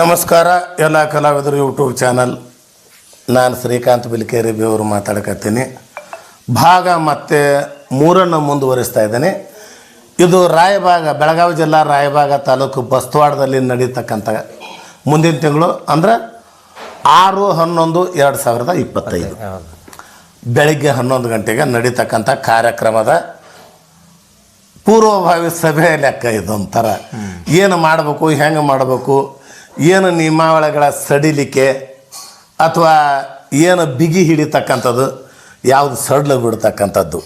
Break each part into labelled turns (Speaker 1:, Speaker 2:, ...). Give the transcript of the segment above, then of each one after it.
Speaker 1: ನಮಸ್ಕಾರ ಎಲ್ಲ ಕಲಾವಿದರು ಯೂಟ್ಯೂಬ್ ಚಾನಲ್ ನಾನು ಶ್ರೀಕಾಂತ್ ಬಿಲ್ಕೇರಿ ಬೇವರು ಮಾತಾಡಕತ್ತೀನಿ. ಭಾಗ ಮತ್ತೆ ಮೂರನ್ನು ಮುಂದುವರಿಸ್ತಾ ಇದ್ದೇನೆ. ಇದು ರಾಯಬಾಗ ಬೆಳಗಾವಿ ಜಿಲ್ಲಾ ರಾಯಬಾಗ ತಾಲೂಕು ಬಸ್ತವಾಡದಲ್ಲಿ ನಡೀತಕ್ಕಂಥ ಮುಂದಿನ ತಿಂಗಳು ಅಂದ್ರೆ ಆರು ಹನ್ನೊಂದು ಎರಡು ಸಾವಿರದ ಇಪ್ಪತ್ತೈದು. ಬೆಳಿಗ್ಗೆ ಹನ್ನೊಂದು ಗಂಟೆಗೆ ನಡೀತಕ್ಕಂಥ ಕಾರ್ಯಕ್ರಮದ ಪೂರ್ವಭಾವಿ ಸಭೆ ಲೆಕ್ಕ ಇದೊಂಥರ. ಏನು ಮಾಡಬೇಕು ಹೆಂಗೆ ಮಾಡಬೇಕು ಏನು ನಿಯಮಾವಳಿಗಳ ಸಡಿಲಿಕೆ ಅಥವಾ ಏನು ಬಿಗಿ ಹಿಡಿತಕ್ಕಂಥದ್ದು, ಯಾವುದು ಸಡ್ಲು ಬಿಡ್ತಕ್ಕಂಥದ್ದು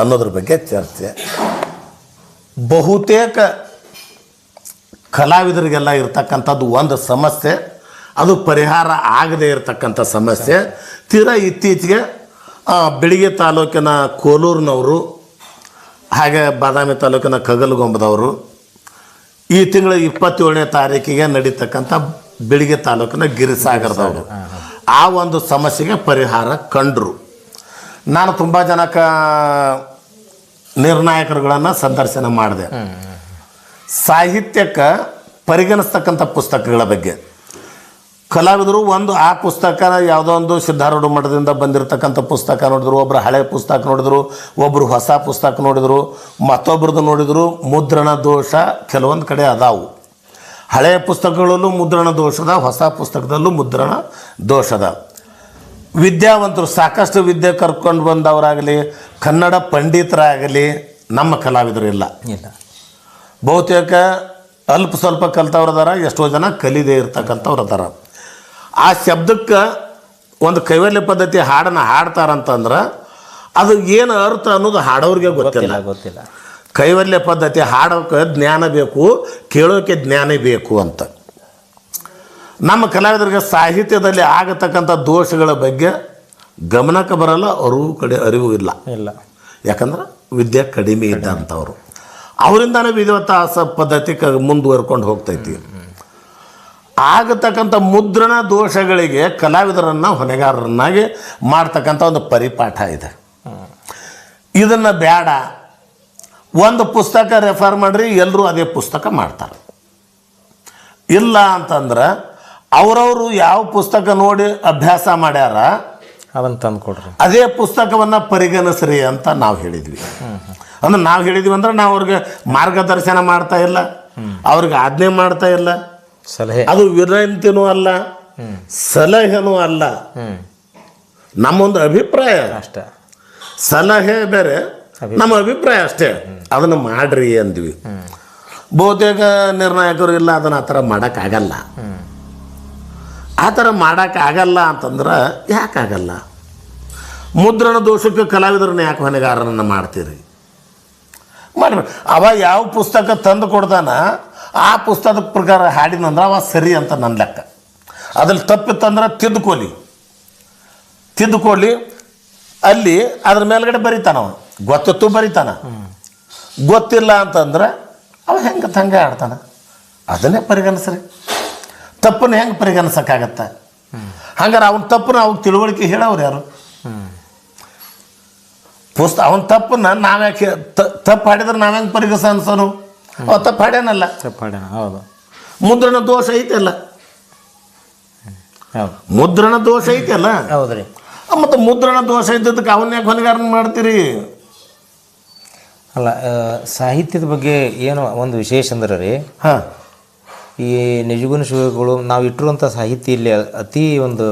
Speaker 1: ಅನ್ನೋದ್ರ ಬಗ್ಗೆ ಚರ್ಚೆ. ಬಹುತೇಕ ಕಲಾವಿದರಿಗೆಲ್ಲ ಇರತಕ್ಕಂಥದ್ದು ಒಂದು ಸಮಸ್ಯೆ, ಅದು ಪರಿಹಾರ ಆಗದೇ ಇರತಕ್ಕಂಥ ಸಮಸ್ಯೆ. ತೀರಾ ಇತ್ತೀಚೆಗೆ ಬೆಳಿಗ್ಗೆ ತಾಲೂಕಿನ ಕೋಲೂರಿನವರು, ಹಾಗೆ ಬಾದಾಮಿ ತಾಲೂಕಿನ ಕಗಲಗೊಂಬದವರು ಈ ತಿಂಗಳ ಇಪ್ಪತ್ತೇಳನೇ ತಾರೀಕಿಗೆ ನಡೀತಕ್ಕಂಥ ಬೆಳಿಗ್ಗೆ ತಾಲೂಕಿನ ಗಿರಿಸಾಗರದವರು. ಆ ಒಂದು ಸಮಸ್ಯೆಗೆ ಪರಿಹಾರ ಕಂಡರು. ನಾನು ತುಂಬ ಜನಕ ನಿರ್ಣಾಯಕರುಗಳನ್ನು ಸಂದರ್ಶನ ಮಾಡಿದೆ. ಸಾಹಿತ್ಯಕ್ಕೆ ಪರಿಗಣಿಸ್ತಕ್ಕಂಥ ಪುಸ್ತಕಗಳ ಬಗ್ಗೆ. ಕಲಾವಿದರು ಒಂದು ಆ ಪುಸ್ತಕ ಯಾವುದೋ ಒಂದು ಸಿದ್ಧಾರೂಢ ಮಠದಿಂದ ಬಂದಿರತಕ್ಕಂಥ ಪುಸ್ತಕ ನೋಡಿದ್ರು ಒಬ್ಬರು ಹಳೆ ಪುಸ್ತಕ ನೋಡಿದ್ರು ಒಬ್ಬರು ಹೊಸ ಪುಸ್ತಕ ನೋಡಿದ್ರು ಮತ್ತೊಬ್ರದ್ದು ನೋಡಿದ್ರು ಮುದ್ರಣ ದೋಷ ಕೆಲವೊಂದು ಕಡೆ ಅದಾವು. ಹಳೆಯ ಪುಸ್ತಕಗಳಲ್ಲೂ ಮುದ್ರಣ ದೋಷದ ಹೊಸ ಪುಸ್ತಕದಲ್ಲೂ ಮುದ್ರಣ ದೋಷದ ವಿದ್ಯಾವಂತರು ಸಾಕಷ್ಟು ವಿದ್ಯೆ ಕರ್ಕೊಂಡು ಬಂದವರಾಗಲಿ ಕನ್ನಡ ಪಂಡಿತರಾಗಲಿ ನಮ್ಮ ಕಲಾವಿದರು ಇಲ್ಲ.
Speaker 2: ಇಲ್ಲ.
Speaker 1: ಬಹುತೇಕ ಅಲ್ಪ ಸ್ವಲ್ಪ ಕಲ್ತವ್ರು ಅದಾರ ಎಷ್ಟೋ ಜನ ಕಲಿದೇ ಇರ್ತಕ್ಕಂಥವ್ರು ಅದಾರ ಆ ಶಬ್ದಕ್ಕೆ ಒಂದು ಕೈವಲ್ಯ ಪದ್ಧತಿ ಹಾಡನ್ನು ಹಾಡ್ತಾರಂತಂದ್ರೆ ಅದು ಏನು ಅರ್ಥ ಅನ್ನೋದು ಹಾಡೋರಿಗೆ ಗೊತ್ತಿಲ್ಲ.
Speaker 2: ಗೊತ್ತಿಲ್ಲ
Speaker 1: ಕೈವಲ್ಯ ಪದ್ಧತಿ ಹಾಡೋಕೆ ಜ್ಞಾನ ಬೇಕು ಕೇಳೋಕೆ ಜ್ಞಾನ ಬೇಕು ಅಂತ. ನಮ್ಮ ಕಲಾವಿದರಿಗೆ ಸಾಹಿತ್ಯದಲ್ಲಿ ಆಗತಕ್ಕಂಥ ದೋಷಗಳ ಬಗ್ಗೆ ಗಮನಕ್ಕೆ ಬರಲ್ಲ ಅರಿವು ಕಡೆ ಅರಿವು ಇಲ್ಲ.
Speaker 2: ಇಲ್ಲ.
Speaker 1: ಯಾಕಂದ್ರೆ ವಿದ್ಯೆ ಕಡಿಮೆ ಇದ್ದಂಥವ್ರು. ಅವರಿಂದಾನೇ ಆಸ ಪದ್ಧತಿ ಕ ಮುಂದುವರ್ಕೊಂಡು ಹೋಗ್ತೈತಿ. ಆಗತಕ್ಕಂಥ ಮುದ್ರಣ ದೋಷಗಳಿಗೆ ಕಲಾವಿದರನ್ನು ಹೊಣೆಗಾರರನ್ನಾಗಿ ಮಾಡ್ತಕ್ಕಂಥ ಒಂದು ಪರಿಪಾಠ ಇದೆ. ಇದನ್ನು ಬೇಡ ಒಂದು ಪುಸ್ತಕ ರೆಫರ್ ಮಾಡಿರಿ ಎಲ್ಲರೂ ಅದೇ ಪುಸ್ತಕ ಮಾಡ್ತಾರೆ. ಇಲ್ಲ ಅಂತಂದ್ರೆ ಅವರವರು ಯಾವ ಪುಸ್ತಕ ನೋಡಿ ಅಭ್ಯಾಸ ಮಾಡ್ಯಾರ
Speaker 2: ಅದನ್ನ ತಂದು ಕೊಡ್ರಿ.
Speaker 1: ಅದೇ ಪುಸ್ತಕವನ್ನು ಪರಿಗಣಿಸ್ರಿ ಅಂತ ನಾವು ಹೇಳಿದ್ವಿ. ಅಂದ್ರೆ ನಾವು ಹೇಳಿದ್ವಿ ಅಂದ್ರೆ ನಾವು ಅವ್ರಿಗೆ ಮಾರ್ಗದರ್ಶನ ಮಾಡ್ತಾ ಇಲ್ಲ ಅವ್ರಿಗೆ ಆಜ್ಞೆ ಮಾಡ್ತಾ ಇಲ್ಲ.
Speaker 2: ಸಲಹೆ.
Speaker 1: ಅದು ವಿನಂತಿನೂ ಅಲ್ಲ ಸಲಹೆನೂ ಅಲ್ಲ. ನಮ್ಮೊಂದು ಅಭಿಪ್ರಾಯ.
Speaker 2: ಅಷ್ಟೇ.
Speaker 1: ಸಲಹೆ ಬೇರೆ ನಮ್ಮ ಅಭಿಪ್ರಾಯ ಅಷ್ಟೇ. ಅದನ್ನು ಮಾಡ್ರಿ ಅಂದ್ವಿ. ಬಹುತೇಕ ನಿರ್ಣಾಯಕರು ಇಲ್ಲ ಅದನ್ನು ಆ ಥರ ಮಾಡೋಕ್ಕಾಗಲ್ಲ. ಆ ಥರ ಮಾಡೋಕ್ಕಾಗಲ್ಲ ಅಂತಂದ್ರೆ ಯಾಕಾಗಲ್ಲ? ಮುದ್ರಣ ದೋಷಕ್ಕೆ ಕಲಾವಿದರನ್ನ ಯಾಕೆ ಹೊಣೆಗಾರರನ್ನು ಮಾಡ್ತೀರಿ? ಮಾಡ್ರಿ ಅವ ಯಾವ ಪುಸ್ತಕ ತಂದು ಕೊಡ್ತಾನ ಆ ಪುಸ್ತಕದ ಪ್ರಕಾರ ಹಾಡಿನಂದ್ರೆ ಅವ ಸರಿ ಅಂತ ನನ್ನ ಲೆಕ್ಕ. ಅದ್ರಲ್ಲಿ ತಪ್ಪಿತ್ತಂದ್ರೆ ತಿದ್ದುಕೊಲಿ ತಿದ್ದುಕೊಳ್ಳಿ, ಅಲ್ಲಿ ಅದ್ರ ಮೇಲ್ಗಡೆ ಬರೀತಾನ ಅವನು. ಗೊತ್ತಿತ್ತು ಬರೀತಾನ. ಗೊತ್ತಿಲ್ಲ ಅಂತಂದ್ರೆ ಅವ ಹೆಂಗೆ ಹಂಗೆ ಆಡ್ತಾನ ಅದನ್ನೇ ಪರಿಗಣಿಸ್ರಿ. ತಪ್ಪನ್ನ ಹೆಂಗೆ ಪರಿಗಣಿಸೋಕ್ಕಾಗತ್ತೆ? ಹಂಗಾರೆ ಅವನ ತಪ್ಪನ್ನ ಅವಾಗ ತಿಳುವಳಿಕೆ ಹೇಳೋರು ಯಾರು? ಪುಸ್ತ ಅವನ ತಪ್ಪನ್ನ ನಾವ್ಯಾಕೆ ತಪ್ಪು ಹಾಡಿದ್ರೆ ನಾವ್ಯಾಂಗೆ ಪರಿಗಣಿಸ ಅನ್ಸೋನು ಅವ ತಪ್ಪು ಹಾಡ್ಯಾನಲ್ಲ
Speaker 2: ಚಪ್ಪಾಡಣ ಹೌದು.
Speaker 1: ಮುದ್ರಣ ದೋಷ ಐತಲ್ಲ.
Speaker 2: ಹೌದು.
Speaker 1: ಮುದ್ರಣ ದೋಷ ಐತಲ್ಲ.
Speaker 2: ಹೌದ್ರಿ.
Speaker 1: ಮತ್ತು ಮುದ್ರಣ ದೋಷ ಇದ್ದದಕ್ಕೆ ಅವನ್ನೇ ಹೊಣೆಗಾರನ ಮಾಡ್ತೀರಿ?
Speaker 2: ಅಲ್ಲ ಸಾಹಿತ್ಯದ ಬಗ್ಗೆ ಏನು ಒಂದು ವಿಶೇಷ ಅಂದ್ರೆ ರೀ
Speaker 1: ಹಾಂ.
Speaker 2: ಈ ನಿಜಗುಣ ಶಿವಗಳು ನಾವು ಇಟ್ಟಿರುವಂಥ ಸಾಹಿತ್ಯ ಇಲ್ಲಿ ಅತಿ ಒಂದು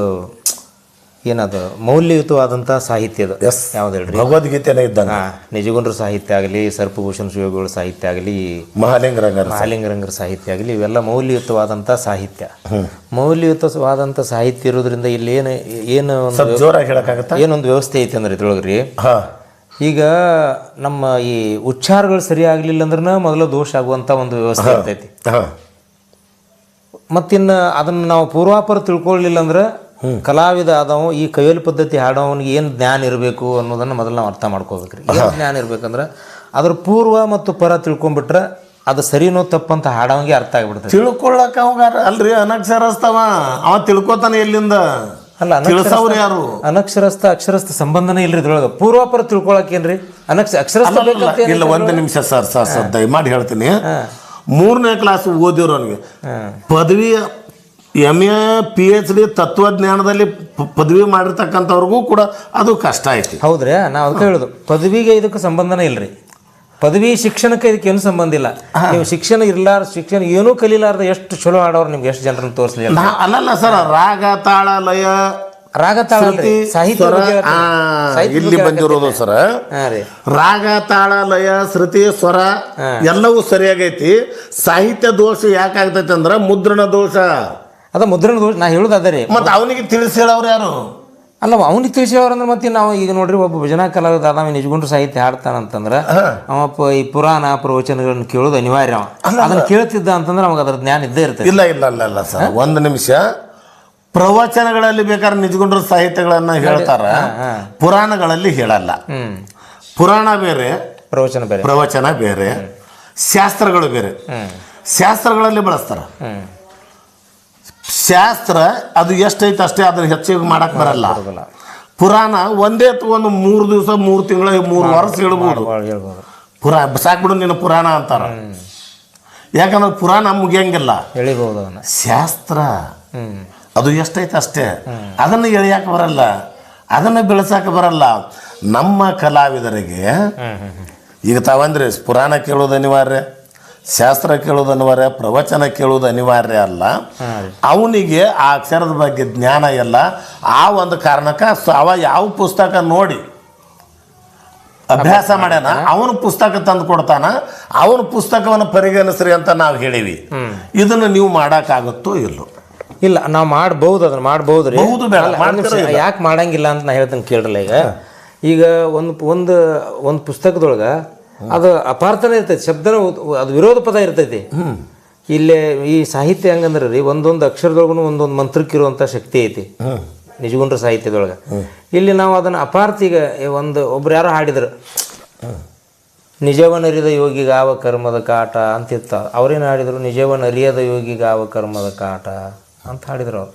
Speaker 2: ಏನದು? ಮೌಲ್ಯಯುತವಾದಂಥ ಸಾಹಿತ್ಯ ಅದು.
Speaker 1: ಎಸ್
Speaker 2: ಯಾವ್ದು ಹೇಳ್ರಿ
Speaker 1: ಭಗವದ್ಗೀತೆನೇ ಇದ್ದಂಗೆ.
Speaker 2: ಹಾಂ ನಿಜಗುಣರ ಸಾಹಿತ್ಯ ಆಗಲಿ ಸರ್ಪಭೂಷಣ ಶಿವಗಳ ಸಾಹಿತ್ಯ ಆಗಲಿ
Speaker 1: ಮಹಾಲಿಂಗರಂಗರ
Speaker 2: ಮಹಾಲಿಂಗರಂಗರ ಸಾಹಿತ್ಯ ಆಗಲಿ ಇವೆಲ್ಲ ಮೌಲ್ಯಯುತವಾದಂಥ ಸಾಹಿತ್ಯ. ಮೌಲ್ಯಯುತವಾದಂಥ ಸಾಹಿತ್ಯ ಇರೋದ್ರಿಂದ ಇಲ್ಲಿ ಏನು ಏನು ಒಂದು
Speaker 1: ಜೋರಾಗಿ ಹೇಳಕ್ಕಾಗತ್ತಾ?
Speaker 2: ಏನೊಂದು ವ್ಯವಸ್ಥೆ ಐತೆ ಅಂದ್ರೆ ಇದ್ರೊಳಗ್ರಿ. ಈಗ ನಮ್ಮ ಈ ಉಚ್ಚಾರಗಳು ಸರಿ ಆಗ್ಲಿಲ್ಲ ಅಂದ್ರೆ ಮೊದಲು ದೋಷ ಆಗುವಂಥ ಒಂದು ವ್ಯವಸ್ಥೆ ಇರ್ತೈತಿ. ಮತ್ತಿನ್ನು ಅದನ್ನು ನಾವು ಪೂರ್ವಾಪರ ತಿಳ್ಕೊಳ್ಳಿಲ್ಲ ಅಂದ್ರೆ ಕಲಾವಿದ ಆದವ ಈ ಕೈಯಲ್ಲಿ ಪದ್ಧತಿ ಹಾಡೋವನಿಗೆ ಏನು ಜ್ಞಾನ ಇರಬೇಕು ಅನ್ನೋದನ್ನು ಮೊದಲು ನಾವು ಅರ್ಥ ಮಾಡ್ಕೋಬೇಕ್ರಿ. ಏನು ಜ್ಞಾನ ಇರ್ಬೇಕಂದ್ರೆ ಅದ್ರ ಪೂರ್ವ ಮತ್ತು ಪರ ತಿಳ್ಕೊಂಡ್ಬಿಟ್ರೆ ಅದು ಸರಿನೋ ತಪ್ಪಂತ ಹಾಡೋವಂಗೆ ಅರ್ಥ ಆಗ್ಬಿಡ್ತದೆ
Speaker 1: ತಿಳ್ಕೊಳ್ಳಕ್ಕೆ ಅವಾಗ ಅಲ್ರಿ ಅನಕ್ಷರಸ್ತವ ಅವ ತಿಳ್ಕೊತಾನೆ ಎಲ್ಲಿಂದ?
Speaker 2: ಅಲ್ಲ
Speaker 1: ತಿಳಿಸವ್ರು ಯಾರು?
Speaker 2: ಅನಕ್ಷರಸ್ಥ ಅಕ್ಷರಸ್ಥ ಸಂಬಂಧನೇ ಇಲ್ರಿ ಇದ್ರೊಳಗೆ. ಪೂರ್ವಾಪರ ತಿಳ್ಕೊಳಕೇನ್ರಿ ಅನಕ್ಷ ಅಕ್ಷರಸ್ಥ
Speaker 1: ಇಲ್ಲ ಒಂದು ನಿಮಿಷ ಸರ್ ಸರ್ ಸರ್ ದಯಮಾಡಿ ಹೇಳ್ತೀನಿ. ಮೂರನೇ ಕ್ಲಾಸ್ ಓದಿರೋನಿಗೆ ಪದವಿಯ M A P H D ತತ್ವಜ್ಞಾನದಲ್ಲಿ ಪ- ಪದವಿ ಮಾಡಿರ್ತಕ್ಕಂಥವ್ರಿಗೂ ಕೂಡ ಅದು ಕಷ್ಟ ಐತಿ.
Speaker 2: ಹೌದ್ರಿ ನಾವು ಅದಕ್ಕೆ ಹೇಳೋದು ಪದವಿಗೆ ಇದಕ್ಕೆ ಸಂಬಂಧನೇ ಇಲ್ರಿ. ಪದವಿ ಶಿಕ್ಷಣಕ್ಕೆ ಇದಕ್ಕೆ ಏನು ಸಂಬಂಧ ಇಲ್ಲ. ನೀವು ಶಿಕ್ಷಣ ಇರ್ಲಾರ ಶಿಕ್ಷಣ ಏನೂ ಕಲೀಲಾರ್ದ ಎಷ್ಟು ಚಲೋ ಆಡೋರು ನಿಮ್ಗೆ ಎಷ್ಟು ಜನರನ್ನು ತೋರಿಸ್ಲಿ
Speaker 1: ನಾ ಅಲ್ಲಲ್ಲ ಸರ್ ರಾಗ ತಾಳ ಲಯ
Speaker 2: ರಾಗ ತಾಳ ಅಲ್ರಿ,
Speaker 1: ಶ್ರುತಿ,
Speaker 2: ಸಾಹಿತ್ಯ
Speaker 1: ಸ್ವರ,
Speaker 2: ಬಗ್ಗೆ ಹೇಳ್ತೀನಿ.
Speaker 1: ಆ,
Speaker 2: ಸಾಹಿತ್ಯ
Speaker 1: ಇಲ್ಲಿ
Speaker 2: ಬಗ್ಗೆ
Speaker 1: ಬಂದಿರೋದು ಸರ್.
Speaker 2: ಹಾಂ ರೀ.
Speaker 1: ರಾಗ ತಾಳ ಲಯ ಶ್ರುತಿ ಸ್ವರ ಎಲ್ಲವೂ ಸರಿಯಾಗೈತಿ. ಸಾಹಿತ್ಯ ದೋಷ ಯಾಕಾಗ್ತೈತಿ ಅಂದ್ರ ಮುದ್ರಣ ದೋಷ.
Speaker 2: ಅದ ಮುದ್ರಣ ದೋಷ ನಾ ಹೇಳುದು ಅದ ರೀ.
Speaker 1: ಮತ್ತ ಅವನಿಗೆ ತಿಳಿಸಿ ಹೇಳೋರು ಯಾರು?
Speaker 2: ಅಲ್ಲ ಅವ್ನಿಗೆ ತಿಳಿಸಿವ್ರಂದ್ರೆ ಮತ್ತೆ ನಾವು ಈಗ ನೋಡ್ರಿ ಒಬ್ಬ ಭಜನಾ ಕಲಾವಿದ ಅದಾವ ನಿಜಗುಂಡ್ರ ಸಾಹಿತ್ಯ ಹಾಡ್ತಾನಂತಂದ್ರೆ ಅವ ಪ- ಈ ಪುರಾಣ ಪ್ರವಚನಗಳನ್ನ ಕೇಳೋದು ಅನಿವಾರ್ಯ ಅವ. ಅದನ್ನ ಕೇಳ್ತಿದ್ದ ಅಂತಂದ್ರೆ ನಮಗೆ ಅದ್ರ ಜ್ಞಾನ ಇದ್ದೇ ಇರ್ತದೆ
Speaker 1: ಇಲ್ಲ ಇಲ್ಲ ಇಲ್ಲ ಅಲ್ಲ ಸರ್. ಒಂದು ನಿಮಿಷ. ಪ್ರವಚನಗಳಲ್ಲಿ ಬೇಕಾದ್ರೆ ನಿಜಗುಂಡ್ರ ಸಾಹಿತ್ಯಗಳನ್ನ ಹೇಳ್ತಾರ. ಪುರಾಣಗಳಲ್ಲಿ ಹೇಳಲ್ಲ. ಪುರಾಣ ಬೇರೆ.
Speaker 2: ಪ್ರವಚನ ಬೇರೆ.
Speaker 1: ಪ್ರವಚನ ಬೇರೆ. ಶಾಸ್ತ್ರಗಳು ಬೇರೆ. ಶಾಸ್ತ್ರಗಳಲ್ಲಿ ಬಳಸ್ತಾರ. ಶಾಸ್ತ್ರ ಅದು ಎಷ್ಟೈತೆ ಅಷ್ಟೇ ಅದನ್ನ ಹೆಚ್ಚಿಗೆ ಮಾಡಕ್ ಬರಲ್ಲ. ಪುರಾಣ ಒಂದೇ ಒಂದು ಮೂರು ದಿವಸ ಮೂರು ತಿಂಗಳ ಮೂರು ವರ್ಷ ಹೇಳ್ಬೋದು. ಪುರಾ ಸಾಕ್ಬಿಡು ನಿನ್ನ ಪುರಾಣ ಅಂತಾರ. ಯಾಕಂದ್ರೆ ಪುರಾಣ ಮುಗಿಯಂಗಿಲ್ಲ. ಶಾಸ್ತ್ರ ಅದು ಎಷ್ಟೈತೆ ಅಷ್ಟೇ. ಅದನ್ನು ಎಳಿಯಾಕ ಬರಲ್ಲ. ಅದನ್ನು ಬೆಳೆಸಾಕ ಬರಲ್ಲ. ನಮ್ಮ ಕಲಾವಿದರಿಗೆ ಈಗ ತಾವಂದ್ರೆ ಪುರಾಣ ಕೇಳೋದು ಅನಿವಾರ್ಯ. ಶಾಸ್ತ್ರ ಕೇಳೋದು ಅನಿವಾರ್ಯ ಪ್ರವಚನ ಕೇಳೋದು ಅನಿವಾರ್ಯ ಅಲ್ಲ. ಅವನಿಗೆ ಆ ಅಕ್ಷರದ ಬಗ್ಗೆ ಜ್ಞಾನ ಇಲ್ಲ. ಆ ಒಂದು ಕಾರಣಕ್ಕೆ ಅವ ಯಾವ ಪುಸ್ತಕ ನೋಡಿ ಅಭ್ಯಾಸ ಮಾಡ್ಯಾನ ಅವನ ಪುಸ್ತಕ ತಂದು ಕೊಡ್ತಾನ ಅವನ ಪುಸ್ತಕವನ್ನು ಪರಿಗಣಿಸ್ರಿ ಅಂತ ನಾವು ಹೇಳಿವಿ. ಇದನ್ನು ನೀವು ಮಾಡೋಕ್ಕಾಗುತ್ತೋ ಇಲ್ಲೋ.
Speaker 2: ಇಲ್ಲ ನಾವು ಮಾಡ್ಬೋದು ಅದನ್ನ ಮಾಡ್ಬೋದು ರೀ. ಯಾಕೆ ಮಾಡಂಗಿಲ್ಲ ಅಂತ ನಾ ಹೇಳ್ತೇನೆ ಕೇಳ್ರಲ್ಲ ಈಗ. ಈಗ ಒಂದು ಒಂದು ಒಂದು ಪುಸ್ತಕದೊಳಗೆ ಅದು ಅಪಾರ್ಥನೇ ಇರ್ತೈತಿ ಶಬ್ದನ ಉದ್- ಅದು ವಿರೋಧ ಪದ ಇರ್ತೈತಿ. ಇಲ್ಲೇ ಈ ಸಾಹಿತ್ಯ ಹೆಂಗಂದ್ರೆ ರೀ ಒಂದೊಂದು ಅಕ್ಷರದೊಳಗೂ ಒಂದೊಂದು ಮಂತ್ರಕ್ಕಿರುವಂಥ ಶಕ್ತಿ ಐತಿ. ನಿಜಗುಂಡ್ರ ಸಾಹಿತ್ಯದೊಳಗೆ. ಇಲ್ಲಿ ನಾವು ಅದನ್ನು ಅಪಾರ್ಥಿಗೆ ಒಂದು ಒಬ್ರು ಯಾರೋ ಹಾಡಿದ್ರು ನಿಜವನರಿದ ಯೋಗಿಗಾವ ಕರ್ಮದ ಕಾಟ ಅಂತಿತ್ತ. ಅವ್ರೇನು ಹಾಡಿದ್ರು ನಿಜವನರಿಯದ ಯೋಗಿಗಾವ ಕರ್ಮದ ಕಾಟ ಅಂತ ಹಾಡಿದ್ರು ಅವ್ರು.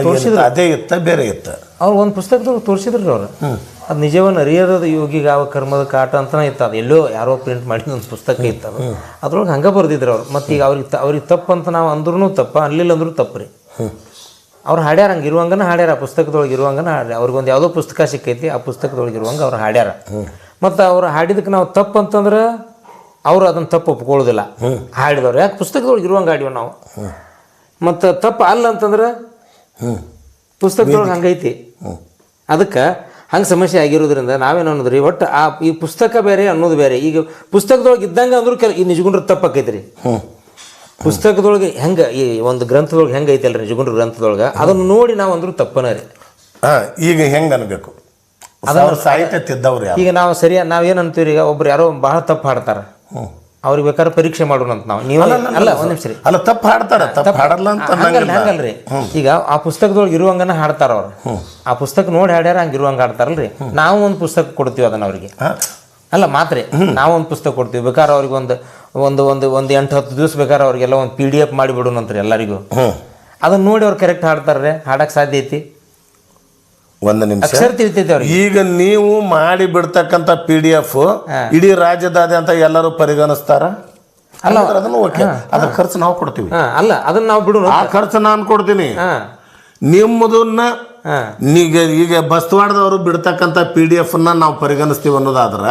Speaker 1: ಏನಿತ್ತು, ಅದೇ ಇತ್ತ ಬೇರೆ ಇತ್ತ?
Speaker 2: ಅವ್ರು ಒಂದು ಪುಸ್ತಕದೊಳಗೆ ತೋರಿಸಿದ್ರು ಅವ್ರು. ಅದು ನಿಜವನ್ನು ಅರಿಯದ ಯೋಗಿಗಾವ ಕರ್ಮದ ಕಾಟ ಅಂತನೇ ಇತ್ತು. ಅದು ಎಲ್ಲೋ ಯಾರೋ ಪ್ರಿಂಟ್ ಮಾಡಿದ ಒಂದು ಪುಸ್ತಕ ಇತ್ತು ಅದು. ಅದ್ರೊಳಗೆ ಹಂಗೆ ಬರ್ದಿದ್ರು ಅವ್ರು. ಮತ್ತು ಈಗ ಅವ್ರಿಗೆ ತ- ಅವ್ರಿಗೆ ತಪ್ಪು ಅಂತ ನಾವು ಅಂದ್ರೂ ತಪ್ಪ ಅನ್ಲಿಲ್ಲ ಅಂದ್ರೂ ತಪ್ಪು ರೀ. ಅವ್ರು ಹಾಡ್ಯಾರ ಹಂಗೆ ಇರುವಂಗನ ಹಾಡ್ಯಾರ ಪುಸ್ತಕದೊಳಗೆ ಇರುವಂಗನ ಹಾಡ್ಯಾರ. ಅವ್ರಿಗೊಂದು ಯಾವುದೋ ಪುಸ್ತಕ ಸಿಕ್ಕೈತಿ ಆ ಪುಸ್ತಕದೊಳಗೆ ಇರುವಂಗೆ ಅವ್ರು ಹಾಡ್ಯಾರ. ಮತ್ತು ಅವ್ರು ಹಾಡಿದಕ್ಕೆ ನಾವು ತಪ್ಪು ಅಂತಂದ್ರೆ ಅವರು ಅದನ್ನು ತಪ್ಪು ಒಪ್ಕೊಳ್ಳೋದಿಲ್ಲ ಹಾಡಿದವ್ರು. ಯಾಕೆ ಪುಸ್ತಕದೊಳಗೆ ಇರುವಂಗೆ ಹಾಡಿವ ನಾವು? ಮತ್ತು ತಪ್ಪು ಅಲ್ಲ ಅಂತಂದ್ರೆ
Speaker 1: ಹ್ಞೂ
Speaker 2: ಪುಸ್ತಕದೊಳಗೆ ಹಂಗೈತಿ. ಅದಕ್ಕೆ ಹಂಗೆ ಸಮಸ್ಯೆ ಆಗಿರೋದ್ರಿಂದ ನಾವೇನು ಅನ್ನೋದು ರೀ ಒಟ್ಟು ಆ ಈ ಪುಸ್ತಕ ಬೇರೆ ಅನ್ನೋದು ಬೇರೆ. ಈಗ ಪುಸ್ತಕದೊಳಗೆ ಇದ್ದಂಗೆ ಅಂದ್ರೂ ಕೆಲ ಈ ನಿಜಗುಂಡ್ರ ತಪ್ಪಾಕೈತಿ ರೀ
Speaker 1: ಹ್ಞೂ
Speaker 2: ಪುಸ್ತಕದೊಳಗೆ ಹೆಂಗೆ ಈ ಒಂದು ಗ್ರಂಥದೊಳಗೆ ಹೆಂಗೆ ಐತಲ್ರಿ ನಿಜಗುಂಡ್ರ ಗ್ರಂಥದೊಳಗೆ? ಅದನ್ನು ನೋಡಿ ನಾವು ಅಂದ್ರೂ ತಪ್ಪನ ರೀ.
Speaker 1: ಹಾಂ ಈಗ ಹೆಂಗೆ ಅನ್ಬೇಕು? ಅವ್ರ ಸಾಹಿತ್ಯ ತಿದ್ದವ್ರಿ
Speaker 2: ಈಗ ನಾವು ಸರಿಯಾ ನಾವೇನು ಅಂತೀವಿ ಈಗ ಒಬ್ರು ಯಾರೋ ಭಾಳ ತಪ್ಪು ಹಾಡ್ತಾರೆ. ಅವ್ರಿಗೆ ಬೇಕಾದ್ರೆ ಪರೀಕ್ಷೆ ಮಾಡೋಣ ಅಂತ ನಾವು. ನೀವು ಅಲ್ಲ ಒಂದು ನಿಮಿಷ ರೀ.
Speaker 1: ಅಲ್ಲ ತಪ್ಪು ಹಾಡ್ತಾರ ತಪ್ಪು ಹಾಡಲ್ಲ ಅಂತ
Speaker 2: ಹಂಗಲ್ಲ ಹಂಗಲ್ರಿ. ಈಗ ಆ ಪುಸ್ತಕದೊಳಗೆ ಇರುವಂಗನ ಹಾಡ್ತಾರ ಅವ್ರು. ಆ ಪುಸ್ತಕ ನೋಡಿ ಹಾಡ್ಯಾರ ಹಂಗೆ ಇರುವಂಗ ಹಾಡ್ತಾರಲ್ರಿ. ನಾವು ಒಂದು ಪುಸ್ತಕ ಕೊಡ್ತೀವಿ ಅದನ್ನ ಅವ್ರಿಗೆ. ಅಲ್ಲ ಮಾತ್ರೆ. ನಾವು ಒಂದು ಪುಸ್ತಕ ಕೊಡ್ತೀವಿ. ಬೇಕಾದ್ರೆ ಅವ್ರಿಗೆ ಒಂದು ಒಂದು ಒಂದು ಒಂದು ಎಂಟು ಹತ್ತು ದಿವಸ ಬೇಕಾದ್ರೆ ಅವ್ರಿಗೆಲ್ಲ ಒಂದು ಪಿ ಡಿ ಎಫ್ ಮಾಡಿ ಬಿಡೋಣಂತ್ರಿ ಎಲ್ಲರಿಗೂ ಅದನ್ನ ನೋಡಿ ಅವ್ರು ಕರೆಕ್ಟ್ ಹಾಡ್ತಾರ್ರೆ. ಹಾಡಕ್ಕೆ ಸಾಧ್ಯ ಐತಿ?
Speaker 1: ಒಂದು ನಿಮಿಷ.
Speaker 2: ಅಕ್ಷರ
Speaker 1: ಈಗ ನೀವು ಮಾಡಿ ಬಿಡ್ತಕ್ಕಂಥ ಪಿ ಡಿ ಎಫ್ ಇಡೀ ರಾಜ್ಯದಾದ್ಯಂತ ಎಲ್ಲರೂ ಪರಿಗಣಿಸ್ತಾರ?
Speaker 2: ಅಲ್ಲ.
Speaker 1: ಅದನ್ನು ಓಕೆ. ಅದ್ರ ಖರ್ಚು ನಾವು ಕೊಡ್ತೀವಿ.
Speaker 2: ಅಲ್ಲ ಅದನ್ನ ನಾವು ಬಿಡೋಣ.
Speaker 1: ಆ ಖರ್ಚು ನಾನು ಕೊಡ್ತೀನಿ. ನಿಮ್ಮದನ್ನ ಈಗ ಈಗ ಬಸ್ತವಾಡದವರು ಬಿಡ್ತಕ್ಕಂಥ ಪಿ ಡಿ ಎಫ್ ನಾವು ಪರಿಗಣಿಸ್ತೀವಿ ಅನ್ನೋದಾದ್ರ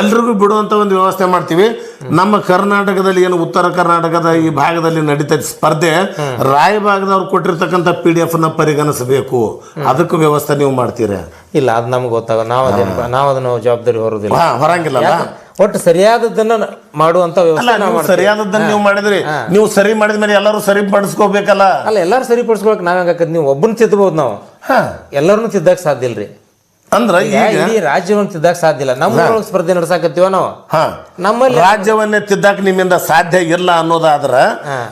Speaker 1: ಎಲ್ರಿಗೂ ಬಿಡುವಂತ ಒಂದು ವ್ಯವಸ್ಥೆ ಮಾಡ್ತೀವಿ. ನಮ್ಮ ಕರ್ನಾಟಕದಲ್ಲಿ ಏನು ಉತ್ತರ ಕರ್ನಾಟಕದ ಈ ಭಾಗದಲ್ಲಿ ನಡೀತಾ ಸ್ಪರ್ಧೆ ರಾಯಭಾಗದವ್ರು ಕೊಟ್ಟಿರ್ತಕ್ಕಂಥ ಪಿ ಡಿ ಎಫ್ನ ಪರಿಗಣಿಸಬೇಕು. ಅದಕ್ಕೂ ವ್ಯವಸ್ಥೆ ನೀವು ಮಾಡ್ತೀರಾ?
Speaker 2: ಇಲ್ಲ ಅದು ನಮ್ಗೆ ಗೊತ್ತಾಗ ನಾವು ಅದೇನು ನಾವು ಅದನ್ನು ಜವಾಬ್ದಾರಿ ಹೊರೋದಿಲ್ಲ.
Speaker 1: ಹೊರಂಗಿಲ್ಲ
Speaker 2: ಒಟ್ಟು ಸರಿಯಾದದ್ದನ್ನ ಮಾಡುವಂತ.
Speaker 1: ಸರಿಯಾದದ್ದನ್ನ ನೀವು ಮಾಡಿದ್ರಿ. ನೀವು ಸರಿ ಮಾಡಿದ್ಮೇಲೆ ಎಲ್ಲರೂ ಸರಿ ಪಡಿಸ್ಕೋಬೇಕಲ್ಲ?
Speaker 2: ಅಲ್ಲ ಎಲ್ಲರೂ ಸರಿ ಪಡಿಸ್ಕೊಳಕ್ ನಾವ್ ಹೆಂಗಾಕತ್ ನೀವು ಒಬ್ಬನ ತಿದ್ದಬಹುದು ನಾವು.
Speaker 1: ಎಲ್ಲರೂ
Speaker 2: ಎಲ್ಲರನ್ನೂ ತಿದ್ದಕ್ ಸಾಧ್ಯ ಇಲ್ರಿ.
Speaker 1: ಅಂದ್ರ
Speaker 2: ಈಗ ಇಡೀ ರಾಜ್ಯವನ್ನು ತಿದ್ದಕ್ ಸಾಧ್ಯ ಇಲ್ಲ. ನಮ್ಮ ಸ್ಪರ್ಧೆ ನಡ್ಸಾಕತ್ತೀವ ನಾವು?
Speaker 1: ಹಾ.
Speaker 2: ನಮ್ಮಲ್ಲಿ
Speaker 1: ರಾಜ್ಯವನ್ನೇ ತಿದ್ದಾಕ ನಿಮ್ಮಿಂದ ಸಾಧ್ಯ ಇಲ್ಲ ಅನ್ನೋದಾದ್ರ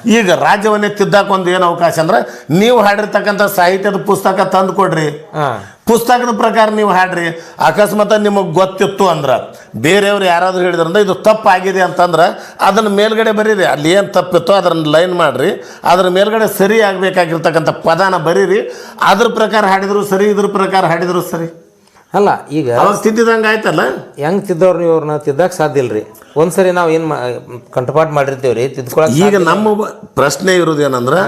Speaker 1: ಈಗ ರಾಜ್ಯವನ್ನೇ ತಿದ್ದಾಕ ಒಂದು ಏನು ಅವಕಾಶ ಅಂದ್ರೆ ನೀವು ಹಾಡಿರ್ತಕ್ಕಂಥ ಸಾಹಿತ್ಯದ ಪುಸ್ತಕ ತಂದು ಕೊಡ್ರಿ. ಪುಸ್ತಕದ ಪ್ರಕಾರ ನೀವು ಹಾಡ್ರಿ. ಅಕಸ್ಮಾತ್ ನಿಮಗೆ ಗೊತ್ತಿತ್ತು ಅಂದ್ರ ಬೇರೆಯವ್ರು ಯಾರಾದ್ರೂ ಹೇಳಿದ್ರಂದ್ರೆ ಇದು ತಪ್ಪಾಗಿದೆ ಅಂತಂದ್ರೆ ಅದನ್ನ ಮೇಲ್ಗಡೆ ಬರೀರಿ. ಅಲ್ಲಿ ಏನು ತಪ್ಪಿತ್ತೋ ಅದನ್ನ ಲೈನ್ ಮಾಡ್ರಿ. ಅದ್ರ ಮೇಲ್ಗಡೆ ಸರಿ ಆಗ್ಬೇಕಾಗಿರ್ತಕ್ಕಂತ ಪದಾನ ಬರೀರಿ. ಅದ್ರ ಪ್ರಕಾರ ಹಾಡಿದ್ರು ಸರಿ ಇದ್ರ ಪ್ರಕಾರ ಹಾಡಿದ್ರು ಸರಿ.
Speaker 2: ಅಲ್ಲ ಈಗ
Speaker 1: ಅವಾಗ ತಿದ್ದಿದಂಗೆ ಆಯ್ತಲ್ಲ?
Speaker 2: ಹೆಂಗ್ ತಿದ್ದವ್ರು ನೀವು ಅವ್ರನ್ನ ಸಾಧ್ಯ ಸಾಧ್ಯ ಇಲ್ರಿ? ಒಂದ್ಸರಿ ನಾವು ಏನು ಕಂಠಪಾಠ ರೀ ತಿದ್ಕೊಳಕ್ಕೆ
Speaker 1: ಈಗ ನಮ್ಮ ಪ್ರಶ್ನೆ ಇರೋದೇನಂದ್ರೆ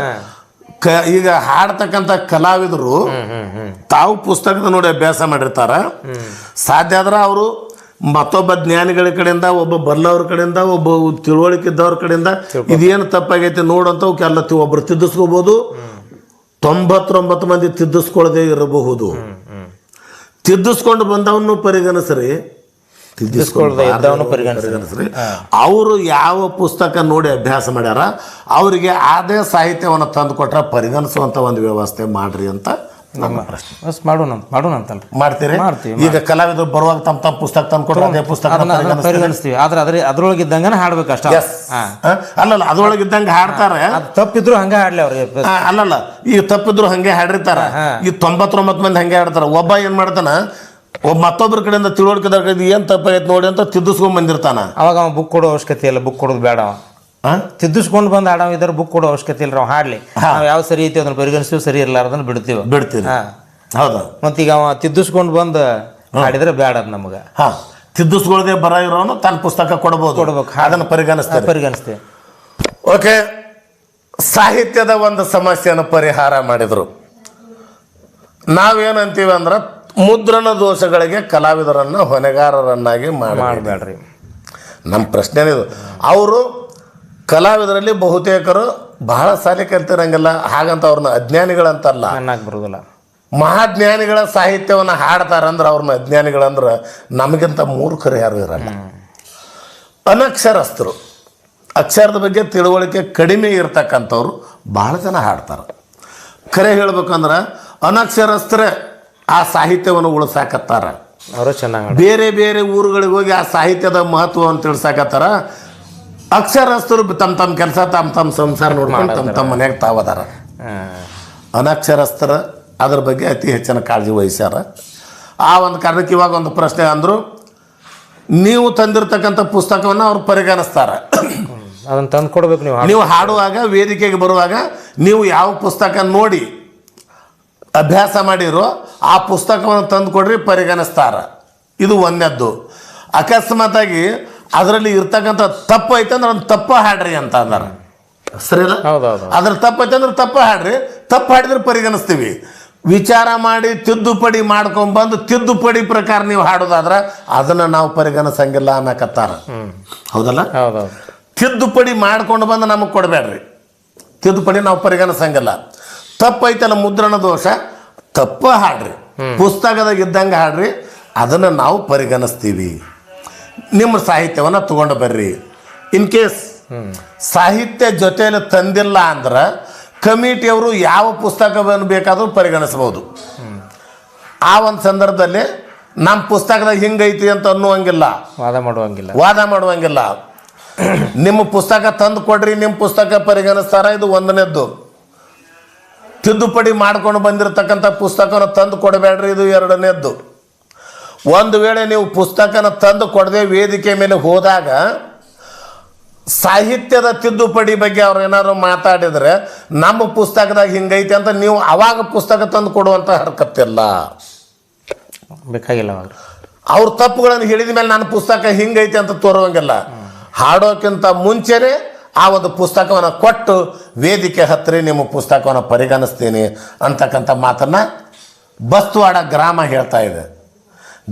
Speaker 1: ಕ ಈಗ ಹಾಡ್ತಕ್ಕಂಥ ಕಲಾವಿದರು ತಾವು ಪುಸ್ತಕದ ನೋಡಿ ಅಭ್ಯಾಸ ಮಾಡಿರ್ತಾರ. ಸಾಧ್ಯ ಆದ್ರೆ ಅವರು ಮತ್ತೊಬ್ಬ ಜ್ಞಾನಿಗಳ ಕಡೆಯಿಂದ ಒಬ್ಬ ಬರ್ಲವ್ರ ಕಡೆಯಿಂದ ಒಬ್ಬ ತಿಳುವಳಿಕೆ ಇದ್ದವ್ರ ಕಡೆಯಿಂದ ಇದೇನು ತಪ್ಪಾಗೈತೆ ನೋಡಂತ ಅವಕ್ಕೆಲ್ಲ ತಿ- ಒಬ್ರು ತಿದ್ದಿಸ್ಕೋಬಹುದು ತೊಂಬತ್ತೊಂಬತ್ತು ಮಂದಿ ತಿದ್ದಿಸ್ಕೊಳ್ಳದೆ ಇರಬಹುದು. ತಿದ್ದಿಸ್ಕೊಂಡು ಬಂದವನು ಪರಿಗಣಿಸ್ರಿ.
Speaker 2: ಪರಿಗಣಿಸ್ರಿ.
Speaker 1: ಅವರು ಯಾವ ಪುಸ್ತಕ ನೋಡಿ ಅಭ್ಯಾಸ ಮಾಡ್ಯಾರ ಅವರಿಗೆ ಅದೇ ಸಾಹಿತ್ಯವನ್ನು ತಂದು ಕೊಟ್ರೆ ಪರಿಗಣಿಸುವಂತ ಒಂದು ವ್ಯವಸ್ಥೆ ಮಾಡ್ರಿ ಅಂತ ನಮ್ಮ
Speaker 2: ಬಸ್ ಮಾಡೋಣ ಮಾಡೋಣ ಅಂತಲ್ರಿ.
Speaker 1: ಮಾಡ್ತೀರಿ?
Speaker 2: ಮಾಡ್ತೀವಿ,
Speaker 1: ಈಗ ಕಲಾವಿದರು ಬರುವಾಗ ತಮ್ಮ ತಮ್ಮ ಪುಸ್ತಕ ತಂದು ಕೊಟ್ಟರೆ ಅದೇ ಪುಸ್ತಕ
Speaker 2: ಅದನ್ನ ಪರಿಗಣಿಸ್ತೀವಿ. ಆದ್ರೆ ಅದ್ರ ಅದ್ರೊಳಗೆ ಇದ್ದಂಗನ ಹಾಡ್ಬೇಕು ಅಷ್ಟ.
Speaker 1: ಅಲ್ಲಲ್ಲ ಅದ್ರೊಳಗೆ ಇದ್ದಂಗೆ ಹಾಡ್ತಾರೆ
Speaker 2: ತಪ್ಪಿದ್ರು ಹಂಗ ಹಾಡ್ಲಿ ಅವ್ರಿಗೆ
Speaker 1: ಅಲ್ಲಲ್ಲ ಈಗ ತಪ್ಪಿದ್ರು ಹಂಗೆ ಹಾಡಿರ್ತಾರ. ಈ ತೊಂಬತ್ತೊಂಬತ್ತು ಮಂದಿ ಹಂಗೆ ಹಾಡ್ತಾರೆ. ಒಬ್ಬ ಏನ್ ಮಾಡ್ತಾನ ಒಬ್ಬ ಮತ್ತೊಬ್ಬರ ಕಡೆಯಿಂದ ತಿಳುವಳಿಕೆದಾರ ಏನು ತಪ್ಪಾಗೈತೆ ನೋಡಿ ಅಂತ ತಿದ್ದಿಸ್ಕೊಂಡ್ ಬಂದಿರ್ತಾನ.
Speaker 2: ಅವಾಗ ಅವ ಬುಕ್ ಕೊಡೋ ಅವಶ್ಯಕತೆ ಇಲ್ಲ ಬುಕ್ ಕೊಡೋದು ಬೇಡ? ತಿದ್ದಿಸ್ಕೊಂಡು ಬಂದು ಆಡೋ ಇದ್ರೆ ಬುಕ್ ಕೊಡೋ ಅವಶ್ಯಕತೆ ಇಲ್ಲ ನಾವು ಹಾಡ್ಲಿ. ನಾವು ಯಾವ ಸರಿ ಐತಿ ಅದನ್ನ ಪರಿಗಣಿಸ್ತೀವಿ ಸರಿ ಇರ್ಲಾರ್ದನ್ನ ಬಿಡ್ತೀವಿ.
Speaker 1: ಬಿಡ್ತೀವಿ
Speaker 2: ಹೌದು
Speaker 1: ಹೌದಾ.
Speaker 2: ಮತ್ತೆ ಈಗ ಅವ ತಿದ್ದಿಸ್ಕೊಂಡು ಬಂದು ಹಾಡಿದ್ರೆ ಬೇಡ ಅದು ನಮಗೆ.
Speaker 1: ಹಾ. ತಿದ್ದಿಸ್ಕೊಳ್ಳದೆ ಬರ ಇರೋನು ತನ್ನ ಪುಸ್ತಕ ಕೊಡ್ಬೋದು.
Speaker 2: ಕೊಡ್ಬೇಕು.
Speaker 1: ಅದನ್ನು ಪರಿಗಣಿಸ್ತಾರೆ.
Speaker 2: ಪರಿಗಣಿಸ್ತೀವಿ.
Speaker 1: ಓಕೆ. ಸಾಹಿತ್ಯದ ಒಂದು ಸಮಸ್ಯೆಯನ್ನು ಪರಿಹಾರ ಮಾಡಿದರು. ನಾವೇನಂತೀವಿ ಅಂದ್ರೆ ಮುದ್ರಣ ದೋಷಗಳಿಗೆ ಕಲಾವಿದರನ್ನು ಹೊಣೆಗಾರರನ್ನಾಗಿ ಮಾಡಿ
Speaker 2: ಮಾಡಬೇಡ್ರಿ.
Speaker 1: ನಮ್ಮ ಪ್ರಶ್ನೆ ಇದು ಅವರು ಕಲಾವಿದರಲ್ಲಿ ಬಹುತೇಕರು ಬಹಳ ಸಾಲಿ ಕಲ್ತಿರಂಗಿಲ್ಲ. ಹಾಗಂತ ಅವ್ರನ್ನ ಅಜ್ಞಾನಿಗಳಂತಲ್ಲ.
Speaker 2: ಚೆನ್ನಾಗಿ ಬರೋದಿಲ್ಲ
Speaker 1: ಮಹಾಜ್ಞಾನಿಗಳ ಸಾಹಿತ್ಯವನ್ನು ಹಾಡ್ತಾರಂದ್ರೆ ಅವ್ರನ್ನ ಅಜ್ಞಾನಿಗಳಂದ್ರೆ ನಮಗಿಂತ ಮೂರ್ಖರು ಯಾರು ಇರಲ್ಲ. ಅನಕ್ಷರಸ್ಥರು. ಅಕ್ಷರದ ಬಗ್ಗೆ ತಿಳುವಳಿಕೆ ಕಡಿಮೆ ಇರ್ತಕ್ಕಂಥವ್ರು ಭಾಳ ಜನ ಹಾಡ್ತಾರೆ. ಖರೆ ಹೇಳ್ಬೇಕಂದ್ರೆ ಅನಕ್ಷರಸ್ಥರೇ ಆ ಸಾಹಿತ್ಯವನ್ನು ಉಳಿಸಾಕತ್ತಾರ.
Speaker 2: ಅವರು ಚೆನ್ನಾಗಿ
Speaker 1: ಬೇರೆ ಬೇರೆ ಊರುಗಳಿಗೆ ಹೋಗಿ ಆ ಸಾಹಿತ್ಯದ ಮಹತ್ವವನ್ನು ತಿಳ್ಸಾಕತ್ತಾರ. ಅಕ್ಷರಸ್ಥರು ತಮ್ಮ ತಮ್ಮ ಕೆಲಸ ತಮ್ಮ ತಮ್ಮ ಸಂಸಾರ ನೋಡ್ಕೊಂಡು ತಮ್ಮ ತಮ್ಮ ಮನೆಯಾಗ ತಾವದಾರ ಅನಕ್ಷರಸ್ಥರ ಅದ್ರ ಬಗ್ಗೆ ಅತಿ ಹೆಚ್ಚಿನ ಕಾಳಜಿ ವಹಿಸ್ಯಾರ. ಆ ಒಂದು ಕಾರಣಕ್ಕೆ ಇವಾಗ ಒಂದು ಪ್ರಶ್ನೆ ಅಂದರು ನೀವು ತಂದಿರತಕ್ಕಂಥ ಪುಸ್ತಕವನ್ನು ಅವ್ರು ಪರಿಗಣಿಸ್ತಾರೆ.
Speaker 2: ಅದನ್ನು ತಂದು ಕೊಡ್ಬೇಕು ನೀವು
Speaker 1: ನೀವು ಹಾಡುವಾಗ ವೇದಿಕೆಗೆ ಬರುವಾಗ ನೀವು ಯಾವ ಪುಸ್ತಕ ನೋಡಿ ಅಭ್ಯಾಸ ಮಾಡಿರೋ ಆ ಪುಸ್ತಕವನ್ನು ತಂದು ಕೊಡ್ರಿ ಪರಿಗಣಿಸ್ತಾರೆ. ಇದು ಒಂದನೇದ್ದು. ಅಕಸ್ಮಾತಾಗಿ ಅದರಲ್ಲಿ ಇರ್ತಕ್ಕಂಥ ತಪ್ಪು ಐತೆ ಅಂದ್ರೆ ಒಂದು ತಪ್ಪ ಹಾಡ್ರಿ ಅಂತ ಅಂದಾರ.
Speaker 2: ಹೌದೌದು.
Speaker 1: ಅದ್ರ ತಪ್ಪು ಐತೆ ಅಂದ್ರೆ ತಪ್ಪ ಹಾಡ್ರಿ. ತಪ್ಪು ಹಾಡಿದ್ರೆ ಪರಿಗಣಿಸ್ತೀವಿ. ವಿಚಾರ ಮಾಡಿ ತಿದ್ದುಪಡಿ ಮಾಡ್ಕೊಂಡ್ಬಂದು ತಿದ್ದುಪಡಿ ಪ್ರಕಾರ ನೀವು ಹಾಡೋದಾದ್ರೆ ಅದನ್ನು ನಾವು ಪರಿಗಣಿಸಂಗಿಲ್ಲ ಅನ್ನಕತ್ತಾರ. ಹೌದಲ್ಲ? ತಿದ್ದುಪಡಿ ಮಾಡ್ಕೊಂಡು ಬಂದು ನಮಗೆ ಕೊಡಬೇಡ್ರಿ. ತಿದ್ದುಪಡಿ ನಾವು ಪರಿಗಣಿಸಂಗಿಲ್ಲ. ತಪ್ಪೈತಲ್ಲ ಮುದ್ರಣ ದೋಷ? ತಪ್ಪ ಹಾಡ್ರಿ. ಪುಸ್ತಕದಾಗ ಇದ್ದಂಗೆ ಹಾಡ್ರಿ. ಅದನ್ನು ನಾವು ಪರಿಗಣಿಸ್ತೀವಿ. ನಿಮ್ಮ ಸಾಹಿತ್ಯವನ್ನು ತಗೊಂಡು ಬರ್ರಿ. ಇನ್ ಕೇಸ್ ಸಾಹಿತ್ಯ ಜೊತೆಯಲ್ಲಿ ತಂದಿಲ್ಲ ಅಂದ್ರೆ ಕಮಿಟಿಯವರು ಯಾವ ಪುಸ್ತಕವನ್ನು ಬೇಕಾದರೂ ಪರಿಗಣಿಸ್ಬೋದು ಆ ಒಂದು ಸಂದರ್ಭದಲ್ಲಿ ನಮ್ಮ ಪುಸ್ತಕದಾಗ ಹಿಂಗೈತಿ ಅಂತ ಅನ್ನುವಂಗಿಲ್ಲ.
Speaker 2: ವಾದ ಮಾಡುವಂಗಿಲ್ಲ.
Speaker 1: ವಾದ ಮಾಡುವಂಗಿಲ್ಲ. ನಿಮ್ಮ ಪುಸ್ತಕ ತಂದು ಕೊಡ್ರಿ ನಿಮ್ಮ ಪುಸ್ತಕ ಪರಿಗಣಿಸ್ತಾರ ಇದು ಒಂದನೇದ್ದು. ತಿದ್ದುಪಡಿ ಮಾಡ್ಕೊಂಡು ಬಂದಿರತಕ್ಕಂಥ ಪುಸ್ತಕನ ತಂದು ಕೊಡಬೇಡ್ರಿ ಇದು ಎರಡನೇದ್ದು. ಒಂದು ವೇಳೆ ನೀವು ಪುಸ್ತಕನ ತಂದು ಕೊಡದೆ ವೇದಿಕೆ ಮೇಲೆ ಹೋದಾಗ ಸಾಹಿತ್ಯದ ತಿದ್ದುಪಡಿ ಬಗ್ಗೆ ಅವ್ರು ಏನಾದ್ರು ಮಾತಾಡಿದ್ರೆ ನಮ್ಮ ಪುಸ್ತಕದಾಗ ಹಿಂಗೈತೆ ಅಂತ ನೀವು ಅವಾಗ ಪುಸ್ತಕ ತಂದು ಕೊಡುವಂಥ ಹರಕತ್ತಿಲ್ಲ.
Speaker 2: ಬೇಕಾಗಿಲ್ಲ ಅವಾಗ
Speaker 1: ಅವ್ರ ತಪ್ಪುಗಳನ್ನು ಹೇಳಿದ ಮೇಲೆ ನನ್ನ ಪುಸ್ತಕ ಹಿಂಗೈತೆ ಅಂತ ತೋರುವಂಗಿಲ್ಲ. ಹಾಡೋಕ್ಕಿಂತ ಮುಂಚೆನೇ ಆ ಒಂದು ಪುಸ್ತಕವನ್ನು ಕೊಟ್ಟು ವೇದಿಕೆ ಹತ್ತಿರ ನಿಮ್ಮ ಪುಸ್ತಕವನ್ನು ಪರಿಗಣಿಸ್ತೀನಿ ಅಂತಕ್ಕಂಥ ಮಾತನ್ನು ಬಸ್ತುವಾಡ ಗ್ರಾಮ ಹೇಳ್ತಾ ಇದೆ.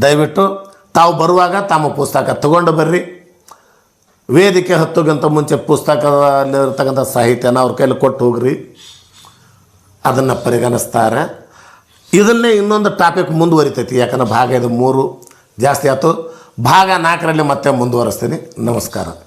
Speaker 1: ದಯವಿಟ್ಟು ತಾವು ಬರುವಾಗ ತಮ್ಮ ಪುಸ್ತಕ ತಗೊಂಡು ಬರ್ರಿ. ವೇದಿಕೆ ಹತ್ತೋಗಿಂತ ಮುಂಚೆ ಪುಸ್ತಕದಲ್ಲಿರ್ತಕ್ಕಂಥ ಸಾಹಿತ್ಯನ ಅವ್ರ ಕೈಲಿ ಕೊಟ್ಟು ಹೋಗ್ರಿ. ಅದನ್ನು ಪರಿಗಣಿಸ್ತಾರೆ. ಇದನ್ನೇ ಇನ್ನೊಂದು ಟಾಪಿಕ್ ಮುಂದುವರಿತೈತಿ. ಯಾಕಂದ್ರೆ ಭಾಗ ಇದು ಮೂರು. ಜಾಸ್ತಿ ಆಯಿತು. ಭಾಗ ನಾಲ್ಕರಲ್ಲಿ ಮತ್ತೆ ಮುಂದುವರಿಸ್ತೀನಿ. ನಮಸ್ಕಾರ.